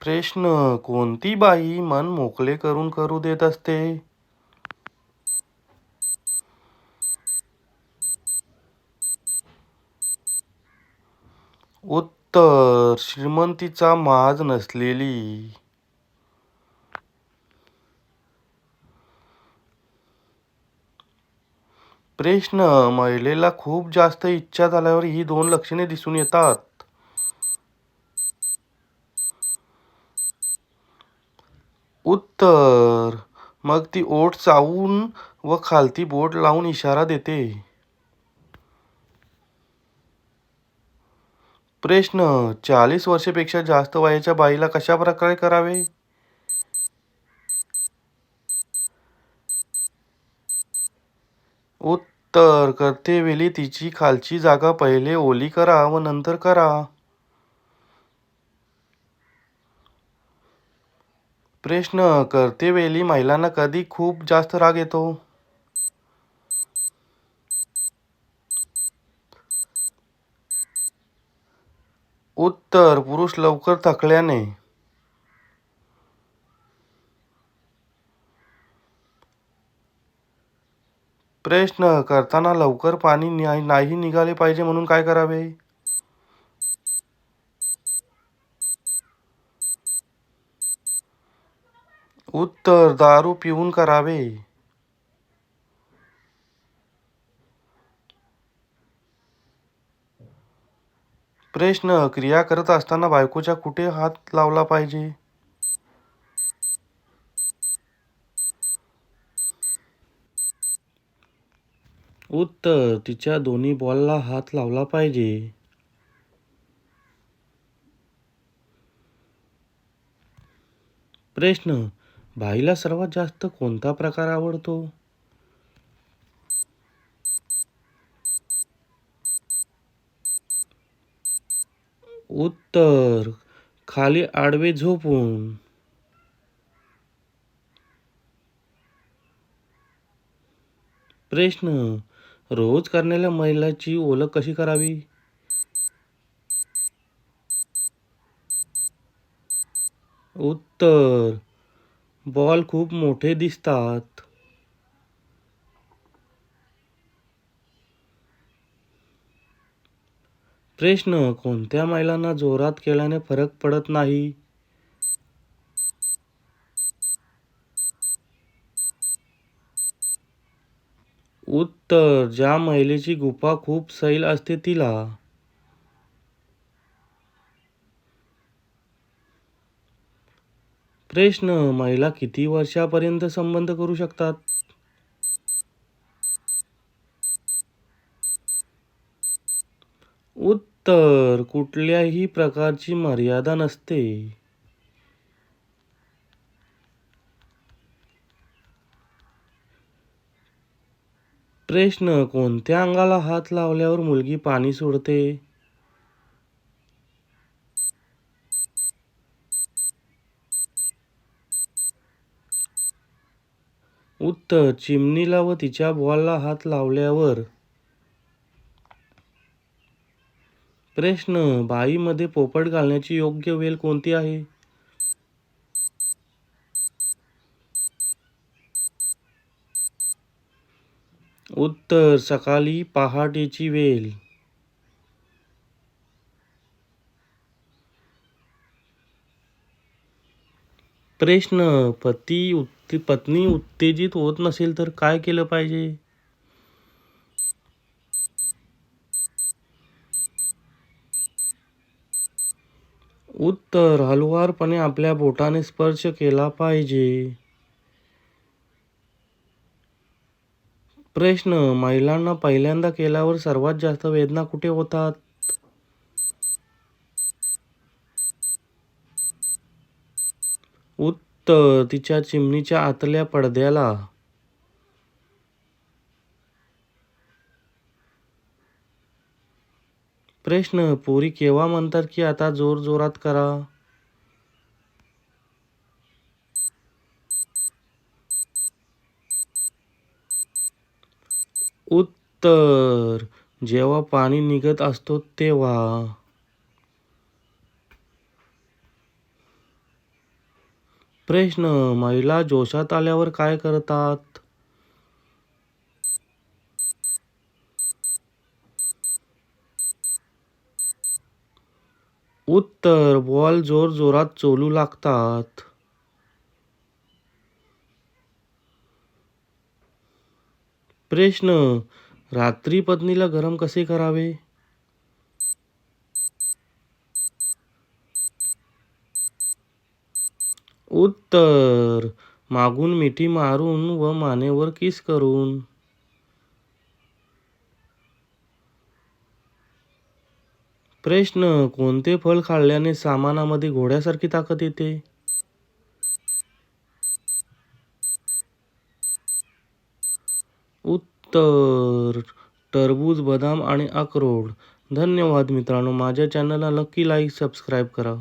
प्रश्न कोणती बाई मन मोकळे करून करू देत असते? उत्तर श्रीमंतीचा माज नसलेली. प्रश्न महिलेला खूप जास्त इच्छा झाल्यावर ही दोन लक्षणे दिसून येतात. उत्तर मग ती ओठ चावून व खालती बोट लावून इशारा देते. प्रश्न चाळीस वर्षापेक्षा जास्त वयाच्या बाईला कशा प्रकारे करावे? उत्तर करतेवेळी तिची खालची जागा पहिले ओली करा व नंतर करा. प्रश्न करतेवेळी महिलांना कधी खूप जास्त राग येतो? उत्तर पुरुष लवकर थकल्याने. प्रश्न करताना लवकर पाणी नाही निघाले पाहिजे म्हणून काय करावे? उत्तर दारू पिऊन करावे. प्रश्न क्रिया करत असताना बायकोच्या कुठे हात लावला पाहिजे? उत्तर तिच्या दोन्ही बॉलला हात लावला पाहिजे. प्रश्न बाईला सर्वात जास्त कोणता प्रकार आवडतो? उत्तर खाली आडवे झोपून. प्रश्न रोज करण्याला महिलाची ओळख कशी करावी? उत्तर बॉल खूप मोठे दिसतात. प्रश्न कोणत्या महिलांना जोरात केल्याने फरक पडत नाही? उत्तर ज्या महिलेची गुफा खूप सैल असते तिला. प्रश्न महिला किती वर्षापर्यंत संबंध करू शकतात? उत्तर कुठल्याही प्रकारची मर्यादा नसते. प्रश्न कोणत्या अंगाला हात लावल्यावर मुलगी पाणी सोडते? उत्तर चिमणीला व तिच्या बॉलला हात लावल्यावर प्रश्न बाईमध्ये पोपट घालण्याची योग्य वेळ कोणती आहे? उत्तर सकाळी पहाटेची वेल प्रश्न पती उत्ते पत्नी उत्तेजित होत नसेल तर काय केलं पाहिजे? उत्तर हलवारपणे आपल्या बोटाने स्पर्श केला पाहिजे. प्रश्न महिलांना पहिल्यांदा केल्यावर सर्वात जास्त वेदना कुठे होतात? उत्तर तिच्या चिमणीच्या आतल्या पडद्याला. प्रश्न पोरी केव्हा म्हणतात की आता जोर जोरात करा? उत्तर जेव्हा पाणी निघत असतो तेव्हा. प्रश्न महिला जोशात आल्यावर काय करतात? उत्तर बॉल जोर जोरात चोलू लागतात. प्रश्न रात्री पत्नीला गरम कसे करावे? उत्तर मागून मिठी मारून व मानेवर किस करून. प्रश्न कोणते फळ खाल्ल्याने सामानामध्ये घोड्यासारखी ताकद येते? उत्तर टरबूज बदाम आणि अक्रोड. धन्यवाद मित्रांनो माझ्या चॅनलला नक्की लाईक सबस्क्राईब करा.